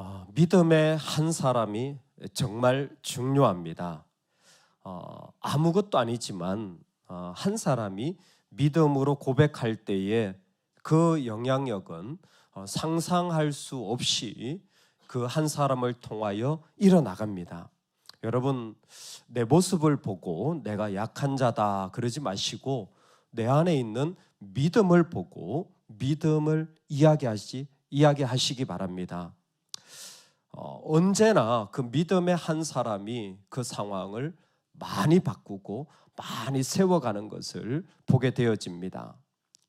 어, 믿음의 한 사람이 정말 중요합니다. 어, 아무것도 아니지만 어, 한 사람이 믿음으로 고백할 때에 그 영향력은 어, 상상할 수 없이 그 한 사람을 통하여 일어나갑니다. 여러분 내 모습을 보고 내가 약한 자다 그러지 마시고 내 안에 있는 믿음을 보고 믿음을 이야기하시 이야기하시기 바랍니다. 어, 언제나 그 믿음의 한 사람이 그 상황을 많이 바꾸고 많이 세워가는 것을 보게 되어집니다.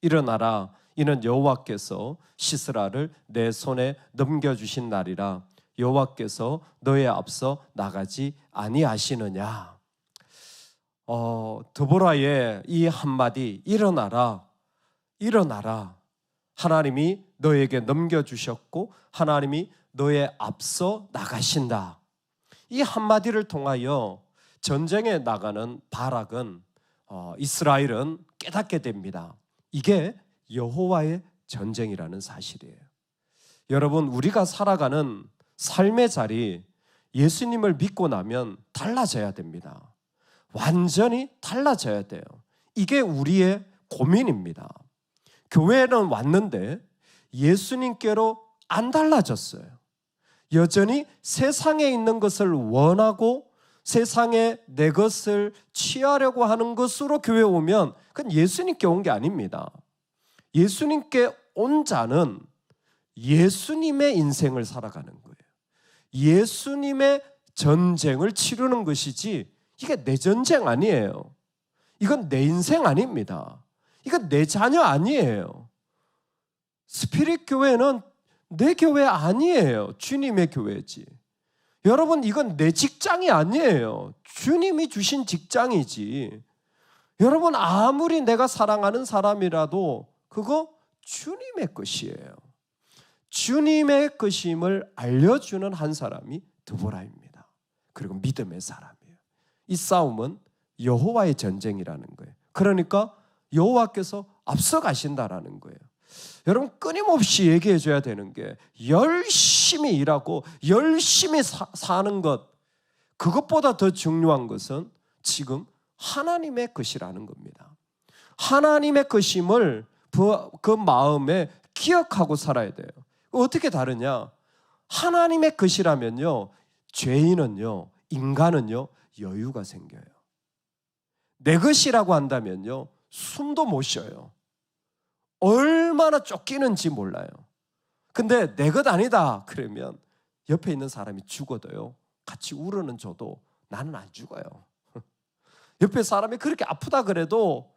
일어나라 이는 여호와께서 시스라를 내 손에 넘겨 주신 날이라 여호와께서 너의 앞서 나가지 아니하시느냐. 어, 드보라의 이 한마디 일어나라 일어나라 하나님이 너에게 넘겨 주셨고 하나님이 너의 앞서 나가신다. 이 한마디를 통하여 전쟁에 나가는 바락은 어, 이스라엘은 깨닫게 됩니다. 이게 여호와의 전쟁이라는 사실이에요. 여러분 우리가 살아가는 삶의 자리 예수님을 믿고 나면 달라져야 됩니다. 완전히 달라져야 돼요. 이게 우리의 고민입니다. 교회는 왔는데 예수님께로 안 달라졌어요. 여전히 세상에 있는 것을 원하고 세상에 내 것을 취하려고 하는 것으로 교회 오면 그건 예수님께 온 게 아닙니다. 예수님께 온 자는 예수님의 인생을 살아가는 거예요. 예수님의 전쟁을 치르는 것이지 이게 내 전쟁 아니에요. 이건 내 인생 아닙니다. 이건 내 자녀 아니에요. 스피릿 교회는 내 교회 아니에요. 주님의 교회지. 여러분, 이건 내 직장이 아니에요. 주님이 주신 직장이지. 여러분, 아무리 내가 사랑하는 사람이라도 그거 주님의 것이에요. 주님의 것임을 알려주는 한 사람이 드보라입니다. 그리고 믿음의 사람이에요. 이 싸움은 여호와의 전쟁이라는 거예요. 그러니까 여호와께서 앞서 가신다라는 거예요. 여러분 끊임없이 얘기해 줘야 되는 게 열심히 일하고 열심히 사, 는 것 그것보다 더 중요한 것은 지금 하나님의 것이라는 겁니다. 하나님의 것임을 그, 그 마음에 기억하고 살아야 돼요. 어떻게 다르냐? 하나님의 것이라면요, 죄인은요, 인간은요, 여유가 생겨요. 내 것이라고 한다면요, 숨도 못 쉬어요. 얼마나 쫓기는지 몰라요. 근데 내 것 아니다. 그러면 옆에 있는 사람이 죽어도요. 같이 울어는 줘도 나는 안 죽어요. 옆에 사람이 그렇게 아프다 그래도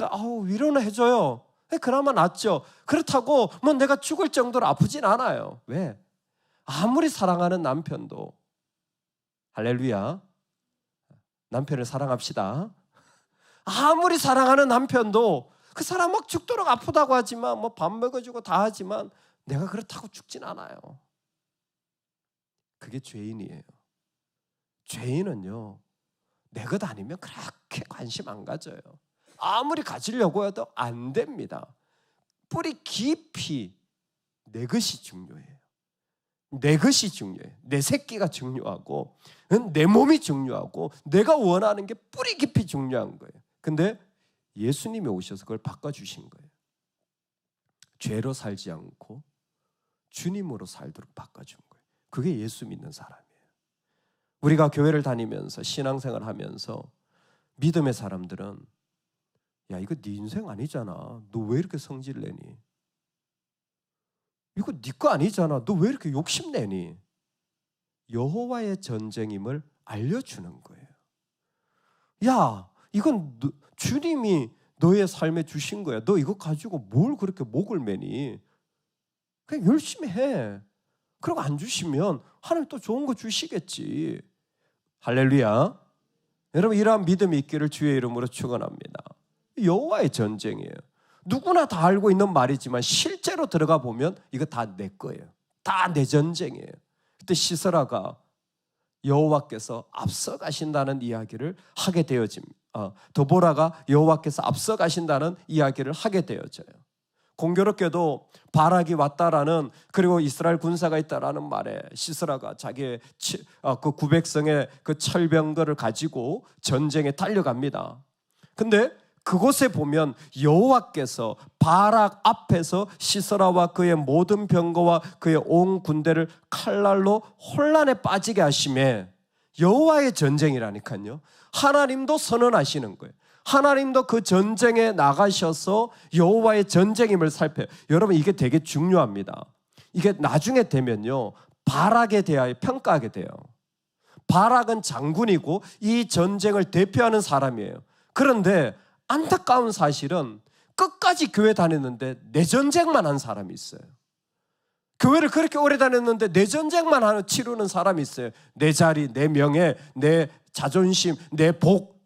아우 위로는 해줘요. 그나마 낫죠. 그렇다고 뭐 내가 죽을 정도로 아프진 않아요. 왜? 아무리 사랑하는 남편도 할렐루야. 남편을 사랑합시다. 아무리 사랑하는 남편도 그 사람 막 죽도록 아프다고 하지만 뭐 밥 먹어주고 다 하지만 내가 그렇다고 죽진 않아요. 그게 죄인이에요. 죄인은요 내 것 아니면 그렇게 관심 안 가져요. 아무리 가지려고 해도 안 됩니다. 뿌리 깊이 내 것이 중요해요. 내 것이 중요해. 내 새끼가 중요하고 내 몸이 중요하고 내가 원하는 게 뿌리 깊이 중요한 거예요. 근데 예수님이 오셔서 그걸 바꿔주신 거예요. 죄로 살지 않고 주님으로 살도록 바꿔준 거예요. 그게 예수 믿는 사람이에요. 우리가 교회를 다니면서 신앙생활 하면서 믿음의 사람들은 야 이거 네 인생 아니잖아. 너 왜 이렇게 성질 내니? 이거 네 거 아니잖아. 너 왜 이렇게 욕심 내니? 여호와의 전쟁임을 알려주는 거예요. 야, 이건 너, 주님이 너의 삶에 주신 거야. 너 이거 가지고 뭘 그렇게 목을 매니? 그냥 열심히 해. 그러고 안 주시면 하나님 또 좋은 거 주시겠지. 할렐루야. 여러분 이러한 믿음이 있기를 주의 이름으로 축원합니다. 여호와의 전쟁이에요. 누구나 다 알고 있는 말이지만 실제로 들어가 보면 이거 다 내 거예요. 다 내 전쟁이에요. 그때 시서라가 여호와께서 앞서 가신다는 이야기를 하게 되어집니다. 어, 도보라가 여호와께서 앞서 가신다는 이야기를 하게 되어져요. 공교롭게도 바락이 왔다라는 그리고 이스라엘 군사가 있다라는 말에 시스라가 자기의 어, 그 구백성의 그 철병거를 가지고 전쟁에 달려갑니다. 근데 그곳에 보면 여호와께서 바락 앞에서 시스라와 그의 모든 병거와 그의 온 군대를 칼날로 혼란에 빠지게 하심에 여호와의 전쟁이라니까요. 하나님도 선언하시는 거예요. 하나님도 그 전쟁에 나가셔서 여호와의 전쟁임을 살펴요. 여러분 이게 되게 중요합니다. 이게 나중에 되면요. 바락에 대하여 평가하게 돼요. 바락은 장군이고 이 전쟁을 대표하는 사람이에요. 그런데 안타까운 사실은 끝까지 교회 다녔는데 내 전쟁만 한 사람이 있어요. 교회를 그렇게 오래 다녔는데 내 전쟁만 하는 치르는 사람이 있어요. 내 자리, 내 명예, 내 자존심, 내 복,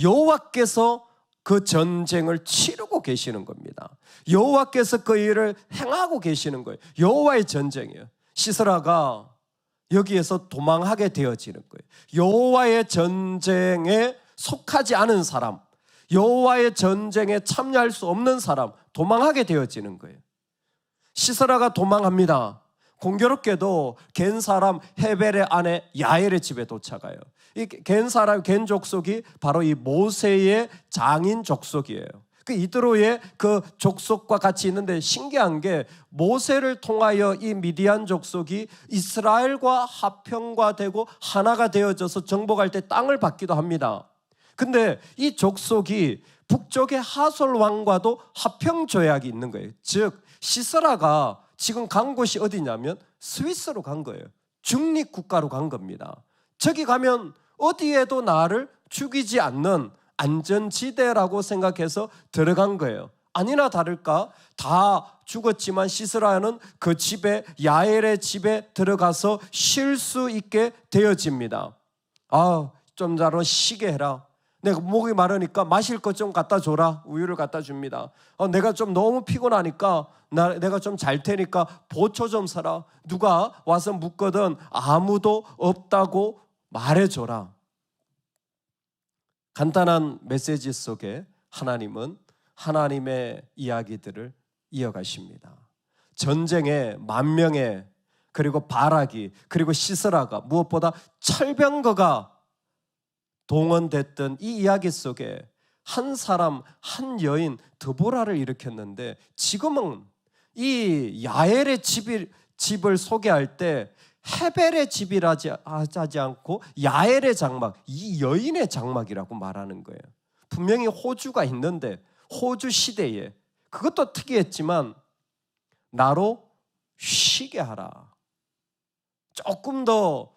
여호와께서 그 전쟁을 치르고 계시는 겁니다. 여호와께서 그 일을 행하고 계시는 거예요. 여호와의 전쟁이에요. 시스라가 여기에서 도망하게 되어지는 거예요. 여호와의 전쟁에 속하지 않은 사람, 여호와의 전쟁에 참여할 수 없는 사람 도망하게 되어지는 거예요. 시스라가 도망합니다. 공교롭게도 겐 사람 헤벨의 아내 야엘의 집에 도착해요. 이겐 사람 겐 족속이 바로 이 모세의 장인 족속이에요. 그 이드로의 그 족속과 같이 있는데 신기한 게 모세를 통하여 이 미디안 족속이 이스라엘과 합평과 되고 하나가 되어져서 정복할 때 땅을 받기도 합니다. 근데 이 족속이 북쪽의 하솔 왕과도 합평 조약이 있는 거예요. 즉 시스라가 지금 간 곳이 어디냐면 스위스로 간 거예요. 중립 국가로 간 겁니다. 저기 가면 어디에도 나를 죽이지 않는 안전지대라고 생각해서 들어간 거예요. 아니나 다를까 다 죽었지만 시스라는 그 집에 야엘의 집에 들어가서 쉴 수 있게 되어집니다. 아, 좀 자로 쉬게 해라. 내가 목이 마르니까 마실 것 좀 갖다 줘라. 우유를 갖다 줍니다. 어, 내가 좀 너무 피곤하니까 나, 내가 좀 잘 테니까 보초 좀 사라. 누가 와서 묻거든 아무도 없다고 말해줘라. 간단한 메시지 속에 하나님은 하나님의 이야기들을 이어가십니다. 전쟁에 만 명의 그리고 바라기 그리고 시스라가 무엇보다 철병거가 동원됐던 이 이야기 속에 한 사람, 한 여인 드보라를 일으켰는데 지금은 이 야엘의 집을, 집을 소개할 때 헤벨의 집이라지 하지 않고 야엘의 장막, 이 여인의 장막이라고 말하는 거예요. 분명히 호주가 있는데 호주 시대에 그것도 특이했지만 나로 쉬게 하라. 조금 더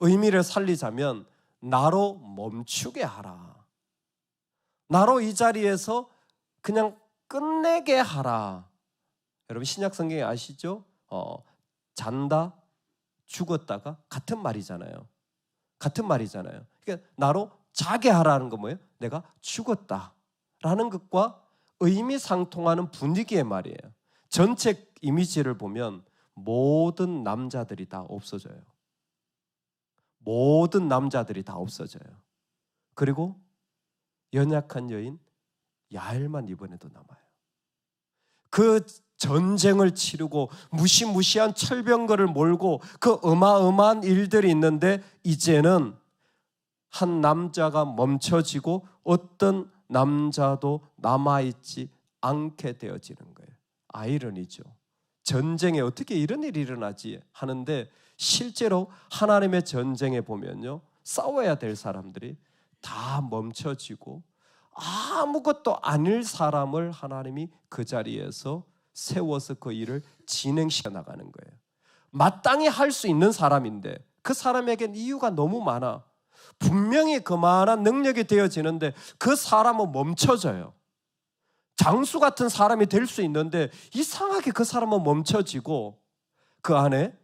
의미를 살리자면 나로 멈추게 하라. 나로 이 자리에서 그냥 끝내게 하라. 여러분 신약 성경에 아시죠? 어, 잔다, 죽었다가 같은 말이잖아요. 같은 말이잖아요. 그러니까 나로 자게 하라는 거 뭐예요? 내가 죽었다라는 것과 의미 상통하는 분위기의 말이에요. 전체 이미지를 보면 모든 남자들이 다 없어져요. 모든 남자들이 다 없어져요. 그리고 연약한 여인 야엘만 이번에도 남아요. 그 전쟁을 치르고 무시무시한 철병거를 몰고 그 어마어마한 일들이 있는데 이제는 한 남자가 멈춰지고 어떤 남자도 남아있지 않게 되어지는 거예요. 아이러니죠. 전쟁에 어떻게 이런 일이 일어나지 하는데 실제로 하나님의 전쟁에 보면요. 싸워야 될 사람들이 다 멈춰지고 아무것도 아닐 사람을 하나님이 그 자리에서 세워서 그 일을 진행시켜 나가는 거예요. 마땅히 할 수 있는 사람인데 그 사람에겐 이유가 너무 많아. 분명히 그만한 능력이 되어지는데 그 사람은 멈춰져요. 장수 같은 사람이 될 수 있는데 이상하게 그 사람은 멈춰지고 그 안에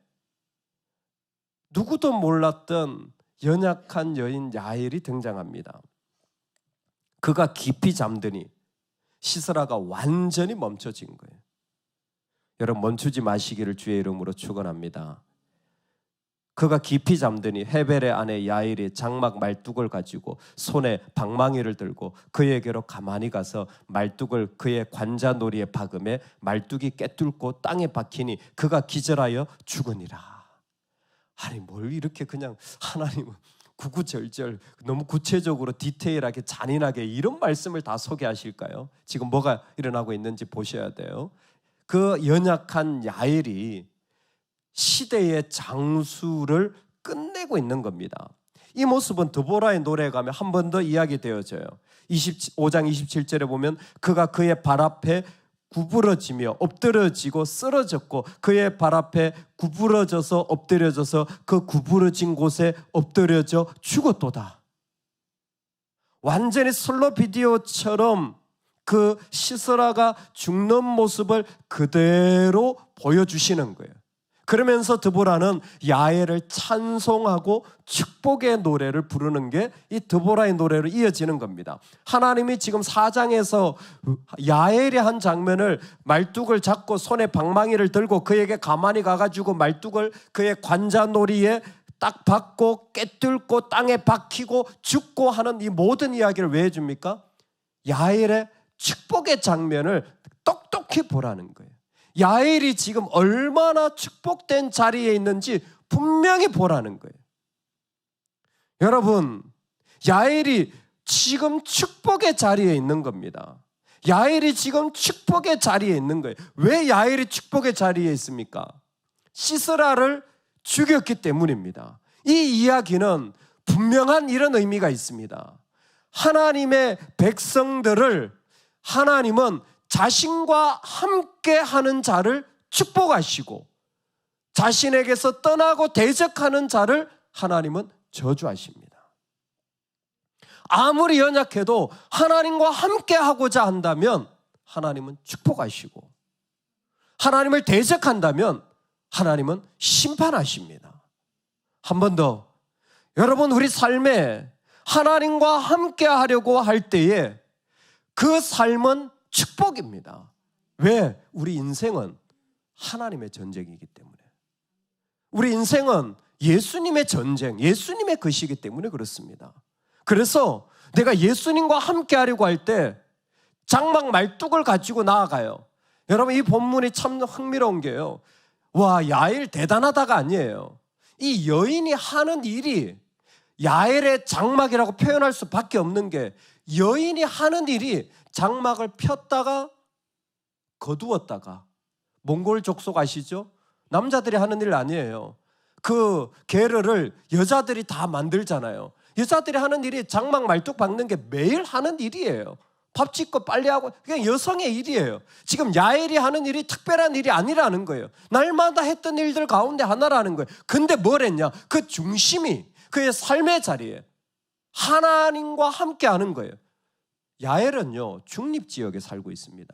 누구도 몰랐던 연약한 여인 야엘이 등장합니다. 그가 깊이 잠드니 시스라가 완전히 멈춰진 거예요. 여러분 멈추지 마시기를 주의 이름으로 축원합니다. 그가 깊이 잠드니 헤벨의 아내 야일이 장막 말뚝을 가지고 손에 방망이를 들고 그에게로 가만히 가서 말뚝을 그의 관자놀이에 박음에 말뚝이 깨뚫고 땅에 박히니 그가 기절하여 죽으니라. 아니 뭘 이렇게 그냥 하나님은 구구절절 너무 구체적으로 디테일하게 잔인하게 이런 말씀을 다 소개하실까요? 지금 뭐가 일어나고 있는지 보셔야 돼요. 그 연약한 야일이 시대의 장수를 끝내고 있는 겁니다. 이 모습은 드보라의 노래에 가면 한 번 더 이야기되어져요. 25장 27절에 보면 그가 그의 발 앞에 구부러지며 엎드려지고 쓰러졌고 그의 발 앞에 구부러져서 엎드려져서 그 구부러진 곳에 엎드려져 죽었도다. 완전히 슬로 비디오처럼 그 시스라가 죽는 모습을 그대로 보여주시는 거예요. 그러면서 드보라는 야엘을 찬송하고 축복의 노래를 부르는 게 이 드보라의 노래로 이어지는 겁니다. 하나님이 지금 4장에서 야엘이 한 장면을 말뚝을 잡고 손에 방망이를 들고 그에게 가만히 가가지고 말뚝을 그의 관자놀이에 딱 박고 깨뚫고 땅에 박히고 죽고 하는 이 모든 이야기를 왜 해줍니까? 야엘의 축복의 장면을 똑똑히 보라는 거예요. 야엘이 지금 얼마나 축복된 자리에 있는지 분명히 보라는 거예요. 여러분, 야엘이 지금 축복의 자리에 있는 겁니다. 야엘이 지금 축복의 자리에 있는 거예요. 왜 야엘이 축복의 자리에 있습니까? 시스라를 죽였기 때문입니다. 이 이야기는 분명한 이런 의미가 있습니다. 하나님의 백성들을 하나님은 자신과 함께 하는 자를 축복하시고 자신에게서 떠나고 대적하는 자를 하나님은 저주하십니다. 아무리 연약해도 하나님과 함께 하고자 한다면 하나님은 축복하시고 하나님을 대적한다면 하나님은 심판하십니다. 한 번 더. 여러분, 우리 삶에 하나님과 함께 하려고 할 때에 그 삶은 축복입니다. 왜? 우리 인생은 하나님의 전쟁이기 때문에. 우리 인생은 예수님의 전쟁, 예수님의 것이기 때문에 그렇습니다. 그래서 내가 예수님과 함께 하려고 할 때 장막 말뚝을 가지고 나아가요. 여러분 이 본문이 참 흥미로운 게요. 와, 야일 대단하다가 아니에요. 이 여인이 하는 일이 야엘의 장막이라고 표현할 수밖에 없는 게 여인이 하는 일이 장막을 폈다가 거두었다가 몽골 족속 아시죠? 남자들이 하는 일 아니에요. 그 게르를 여자들이 다 만들잖아요. 여자들이 하는 일이 장막 말뚝 박는 게 매일 하는 일이에요. 밥 짓고 빨리 하고 그냥 여성의 일이에요. 지금 야엘이 하는 일이 특별한 일이 아니라는 거예요. 날마다 했던 일들 가운데 하나라는 거예요. 근데 뭘 했냐? 그 중심이 그의 삶의 자리에 하나님과 함께 하는 거예요. 야엘은요 중립 지역에 살고 있습니다.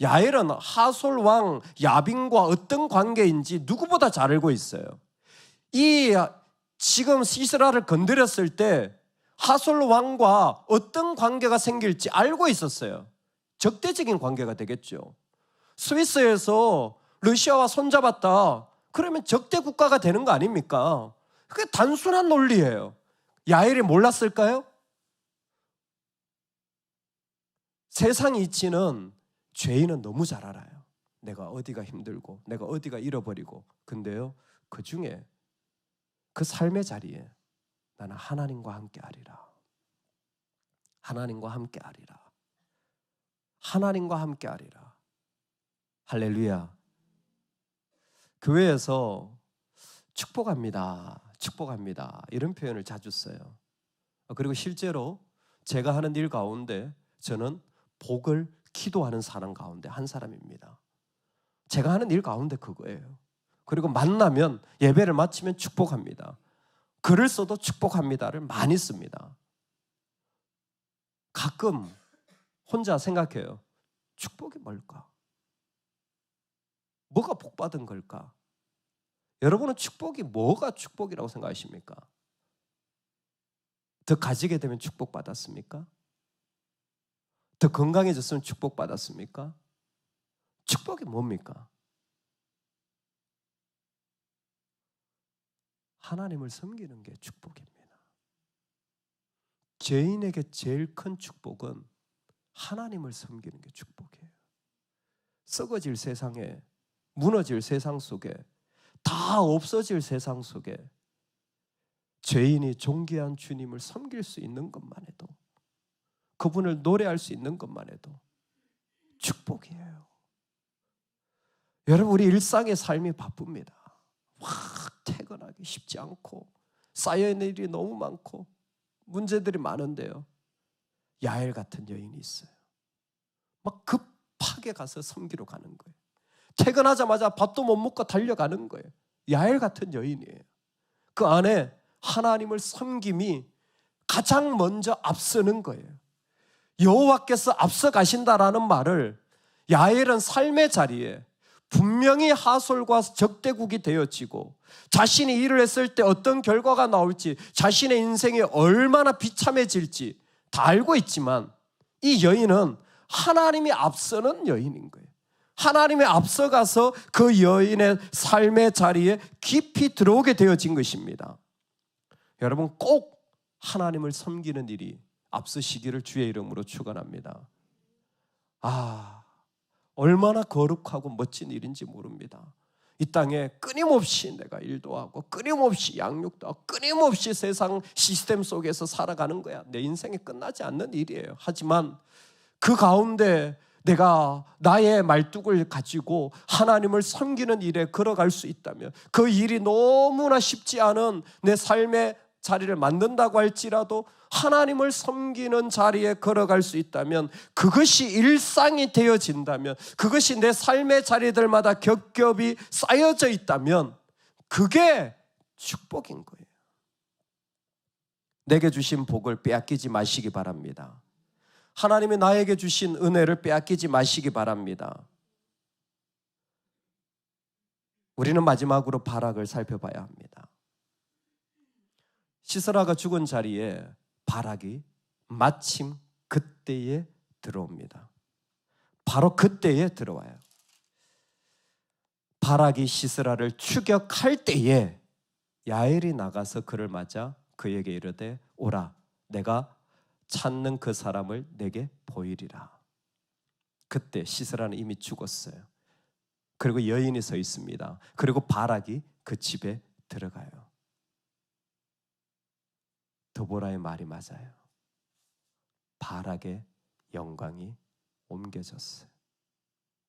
야엘은 하솔 왕 야빈과 어떤 관계인지 누구보다 잘 알고 있어요. 이 지금 시스라를 건드렸을 때 하솔 왕과 어떤 관계가 생길지 알고 있었어요. 적대적인 관계가 되겠죠. 스위스에서 러시아와 손잡았다. 그러면 적대 국가가 되는 거 아닙니까? 그게 단순한 논리예요. 야엘이 몰랐을까요? 세상 이치는 죄인은 너무 잘 알아요. 내가 어디가 힘들고, 내가 어디가 잃어버리고. 근데요, 그 중에 그 삶의 자리에 나는 하나님과 함께 하리라. 하나님과 함께 하리라. 하나님과 함께 하리라. 할렐루야. 교회에서 축복합니다. 축복합니다. 이런 표현을 자주 써요. 그리고 실제로 제가 하는 일 가운데 저는 복을 기도하는 사람 가운데 한 사람입니다. 제가 하는 일 가운데 그거예요. 그리고 만나면 예배를 마치면 축복합니다. 글을 써도 축복합니다를 많이 씁니다. 가끔 혼자 생각해요. 축복이 뭘까? 뭐가 복 받은 걸까? 여러분은 축복이 뭐가 축복이라고 생각하십니까? 더 가지게 되면 축복 받았습니까? 더 건강해졌으면 축복 받았습니까? 축복이 뭡니까? 하나님을 섬기는 게 축복입니다. 죄인에게 제일 큰 축복은 하나님을 섬기는 게 축복이에요. 썩어질 세상에 무너질 세상 속에 다 없어질 세상 속에 죄인이 존귀한 주님을 섬길 수 있는 것만 해도 그분을 노래할 수 있는 것만 해도 축복이에요. 여러분 우리 일상의 삶이 바쁩니다. 확 퇴근하기 쉽지 않고 쌓여 있는 일이 너무 많고 문제들이 많은데요. 야엘 같은 여인이 있어요. 막 급하게 가서 섬기러 가는 거예요. 퇴근하자마자 밥도 못 먹고 달려가는 거예요. 야엘 같은 여인이에요. 그 안에 하나님을 섬김이 가장 먼저 앞서는 거예요. 여호와께서 앞서 가신다라는 말을 야엘은 삶의 자리에 분명히 하솔과 적대국이 되어지고 자신이 일을 했을 때 어떤 결과가 나올지 자신의 인생이 얼마나 비참해질지 다 알고 있지만 이 여인은 하나님이 앞서는 여인인 거예요. 하나님의 앞서가서 그 여인의 삶의 자리에 깊이 들어오게 되어진 것입니다. 여러분 꼭 하나님을 섬기는 일이 앞서시기를 주의 이름으로 축원합니다. 아, 얼마나 거룩하고 멋진 일인지 모릅니다. 이 땅에 끊임없이 내가 일도 하고 끊임없이 양육도 하고 끊임없이 세상 시스템 속에서 살아가는 거야. 내 인생이 끝나지 않는 일이에요. 하지만 그 가운데 내가 나의 말뚝을 가지고 하나님을 섬기는 일에 걸어갈 수 있다면 그 일이 너무나 쉽지 않은 내 삶의 자리를 만든다고 할지라도 하나님을 섬기는 자리에 걸어갈 수 있다면 그것이 일상이 되어진다면 그것이 내 삶의 자리들마다 겹겹이 쌓여져 있다면 그게 축복인 거예요. 내게 주신 복을 빼앗기지 마시기 바랍니다. 하나님이 나에게 주신 은혜를 빼앗기지 마시기 바랍니다. 우리는 마지막으로 바락을 살펴봐야 합니다. 시스라가 죽은 자리에 바락이 마침 그때에 들어옵니다. 바로 그때에 들어와요. 바락이 시스라를 추격할 때에 야엘이 나가서 그를 맞아 그에게 이르되 오라 내가 찾는 그 사람을 내게 보이리라. 그때 시스라는 이미 죽었어요. 그리고 여인이 서 있습니다. 그리고 바락이 그 집에 들어가요. 드보라의 말이 맞아요. 바락의 영광이 옮겨졌어요.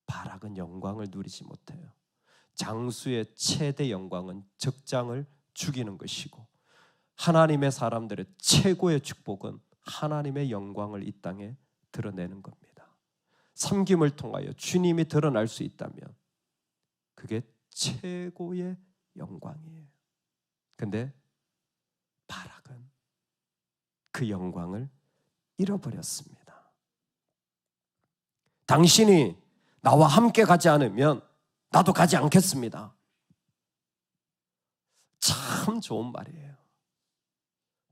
바락은 영광을 누리지 못해요. 장수의 최대 영광은 적장을 죽이는 것이고 하나님의 사람들의 최고의 축복은 하나님의 영광을 이 땅에 드러내는 겁니다. 섬김을 통하여 주님이 드러날 수 있다면 그게 최고의 영광이에요. 근데 바락은 그 영광을 잃어버렸습니다. 당신이 나와 함께 가지 않으면 나도 가지 않겠습니다. 참 좋은 말이에요.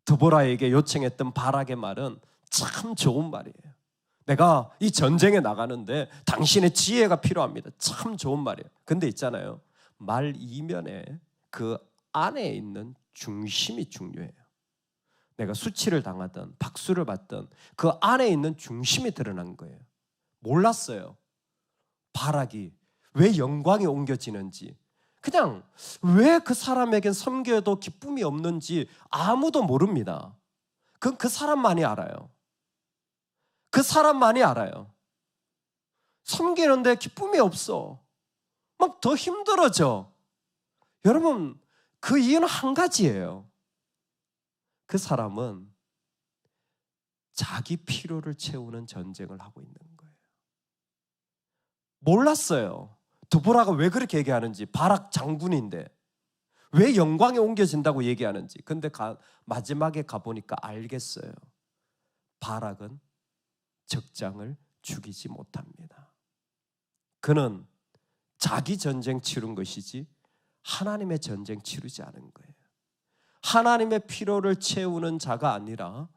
드보라에게 요청했던 바락의 말은 참 좋은 말이에요. 내가 이 전쟁에 나가는데 당신의 지혜가 필요합니다. 참 좋은 말이에요. 근데 있잖아요. 말 이면에 그 안에 있는 중심이 중요해요. 내가 수치를 당하든 박수를 받든 그 안에 있는 중심이 드러난 거예요. 몰랐어요. 바락이 왜 영광이 옮겨지는지 그냥 왜 그 사람에겐 섬겨도 기쁨이 없는지 아무도 모릅니다. 그건 그 사람만이 알아요. 그 사람만이 알아요. 섬기는데 기쁨이 없어. 막 더 힘들어져. 여러분, 그 이유는 한 가지예요. 그 사람은 자기 필요를 채우는 전쟁을 하고 있는 거예요. 몰랐어요. 드보라가 왜 그렇게 얘기하는지 바락 장군인데 왜 영광에 옮겨진다고 얘기하는지. 근데 가, 마지막에 가보니까 알겠어요. 바락은 적장을 죽이지 못합니다. 그는 자기 전쟁 치른 것이지 하나님의 전쟁 치르지 않은 거예요. 하나님의 필요를 채우는 자가 아니라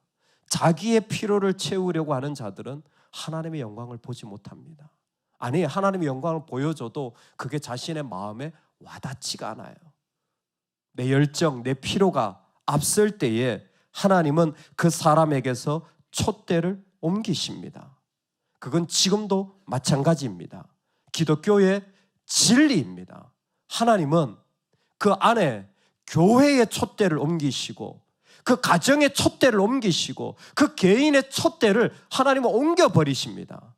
자기의 필요를 채우려고 하는 자들은 하나님의 영광을 보지 못합니다. 아니, 하나님의 영광을 보여줘도 그게 자신의 마음에 와닿지가 않아요. 내 열정, 내 피로가 앞설 때에 하나님은 그 사람에게서 촛대를 옮기십니다. 그건 지금도 마찬가지입니다. 기독교의 진리입니다. 하나님은 그 안에 교회의 촛대를 옮기시고 그 가정의 촛대를 옮기시고 그 개인의 촛대를 하나님은 옮겨 버리십니다.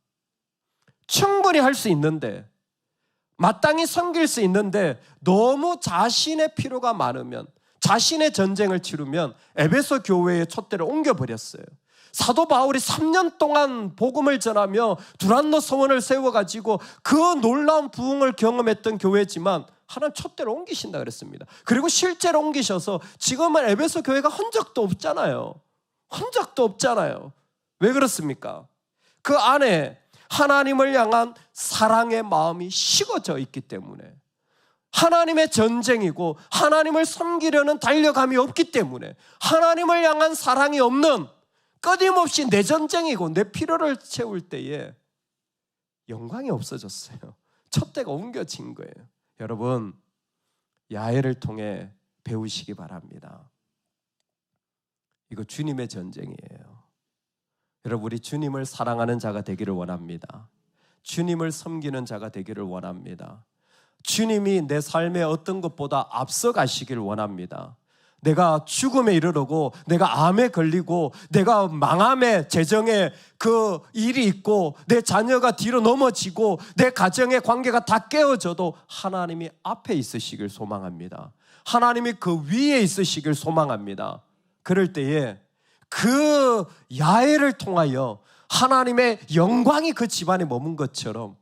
충분히 할 수 있는데 마땅히 섬길 수 있는데 너무 자신의 필요가 많으면 자신의 전쟁을 치르면 에베소 교회의 촛대를 옮겨버렸어요. 사도 바울이 3년 동안 복음을 전하며 두란노 성원을 세워가지고 그 놀라운 부흥을 경험했던 교회지만 하나님 촛대를 옮기신다 그랬습니다. 그리고 실제로 옮기셔서 지금은 에베소 교회가 흔적도 없잖아요. 흔적도 없잖아요. 왜 그렇습니까? 그 안에 하나님을 향한 사랑의 마음이 식어져 있기 때문에 하나님의 전쟁이고 하나님을 섬기려는 달려감이 없기 때문에 하나님을 향한 사랑이 없는 끊임없이 내 전쟁이고 내 필요를 채울 때에 영광이 없어졌어요. 촛대가 옮겨진 거예요. 여러분 야외를 통해 배우시기 바랍니다. 이거 주님의 전쟁이에요. 여러분 우리 주님을 사랑하는 자가 되기를 원합니다. 주님을 섬기는 자가 되기를 원합니다. 주님이 내 삶의 어떤 것보다 앞서 가시길 원합니다. 내가 죽음에 이르르고 내가 암에 걸리고 내가 망함에 재정에 그 일이 있고 내 자녀가 뒤로 넘어지고 내 가정의 관계가 다 깨어져도 하나님이 앞에 있으시길 소망합니다. 하나님이 그 위에 있으시길 소망합니다. 그럴 때에 그 야외를 통하여 하나님의 영광이 그 집안에 머문 것처럼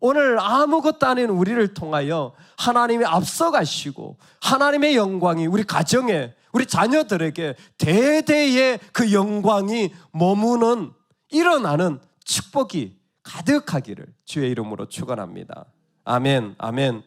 오늘 아무것도 아닌 우리를 통하여 하나님이 앞서가시고 하나님의 영광이 우리 가정에 우리 자녀들에게 대대의 그 영광이 머무는 일어나는 축복이 가득하기를 주의 이름으로 축원합니다. 아멘. 아멘.